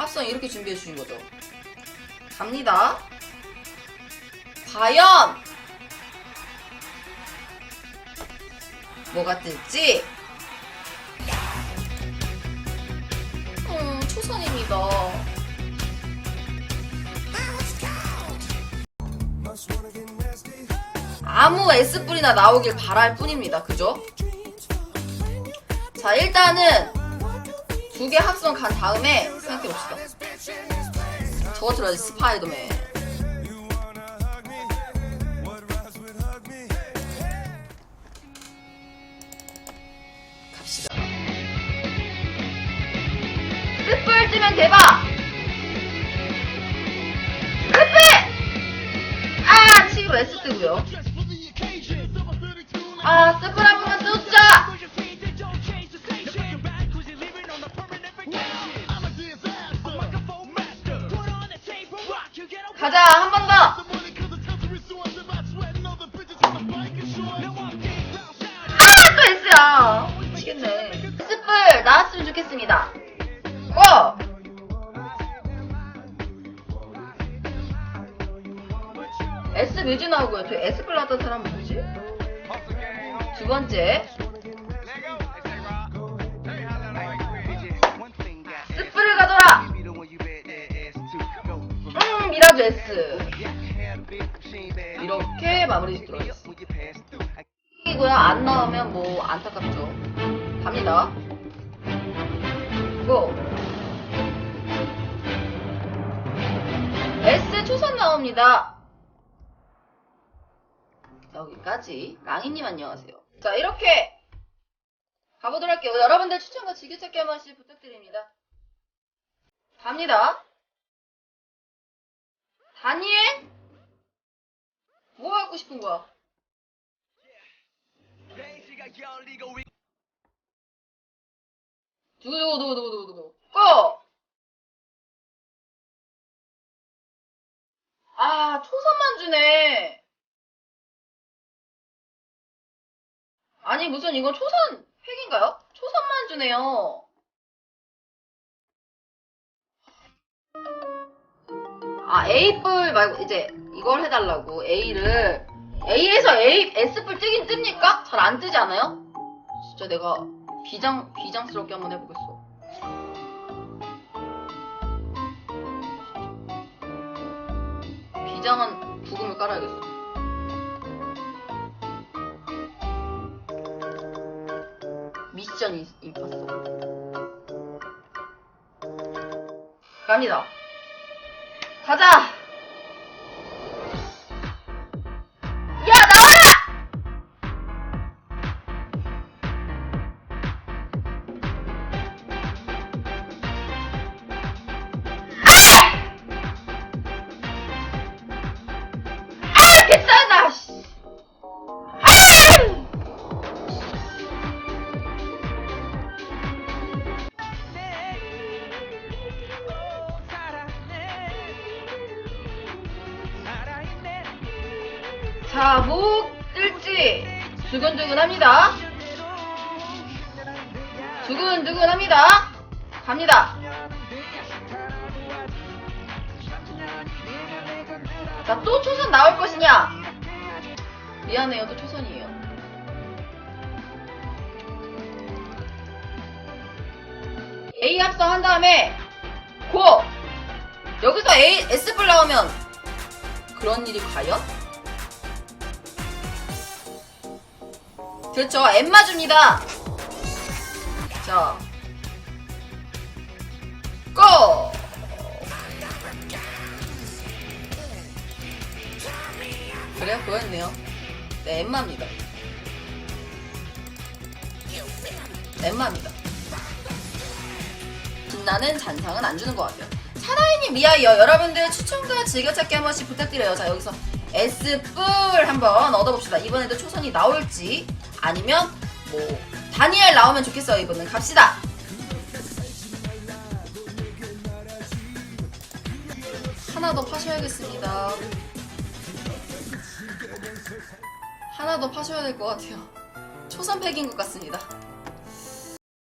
합성 이렇게 준비해 주신 거죠. 갑니다. 과연 뭐가 뜰지? 음, 초선입니다. 아무 S뿔이나 나오길 바랄 뿐입니다. 그죠? 자, 일단은 두 개 합성 간 다음에 생각해봅시다. 저거 들어야지, 스파이더맨. 갑시다. 대박! 스뿔! 아, 치고 S 뜨고요. 아, 한 한 번 더! 아, 또 S야! 미치겠네. 스뿔 나왔으면 좋겠습니다. 고! S 뮤즈 나오고요. 저 S 뿔 나왔던 사람 누구지? 두 번째. S. 이렇게 마무리 짓도록 하겠습니다. 이고요. 안 나오면 뭐 안타깝죠. 갑니다. 고. S 초선 나옵니다. 여기까지. 랑이님 안녕하세요. 자, 이렇게 가보도록 할게요. 여러분들 추천과 즐겨찾기 한 번씩 부탁드립니다. 갑니다. 다니엘? 뭐 하고 싶은 거야? 누구 고! 아 초선만 주네 아니 무슨 이거 초선 팩인가요? 초선만 주네요 아 A뿔 말고 이제 이걸 해달라고 A를 A에서 A S뿔 뜨긴 뜹니까? 잘 안 뜨지 않아요? 진짜 내가 비장 비장스럽게 한번 해보겠어. 비장한 부금을 깔아야겠어. 미션 임- 임파서. 갑니다. 가자! 야, 나와라! 아! 개싸다! 씨. 아! 자, 목 뜰지 두근두근합니다. 두근두근합니다. 갑니다. 자, 또 초선 나올 것이냐? 미안해요, 또 초선이에요. A 합성 한 다음에 고! 여기서 A, S뿔 나오면 그런 일이 과연? 그렇죠. 엠마 줍니다. 자. 고! 그래요? 그거였네요. 네, 엠마입니다. 엠마입니다. 빛나는 잔상은 안 주는 것 같아요. 사나이님 미아이요. 여러분들 추천과 즐겨찾기 한 번씩 부탁드려요. 자, 여기서 S뿔 한번 얻어봅시다. 이번에도 초선이 나올지 아니면 뭐 다니엘 나오면 좋겠어요. 이번엔 갑시다. 하나 더 파셔야겠습니다. 하나 더 파셔야 될 것 같아요. 초선 팩인 것 같습니다.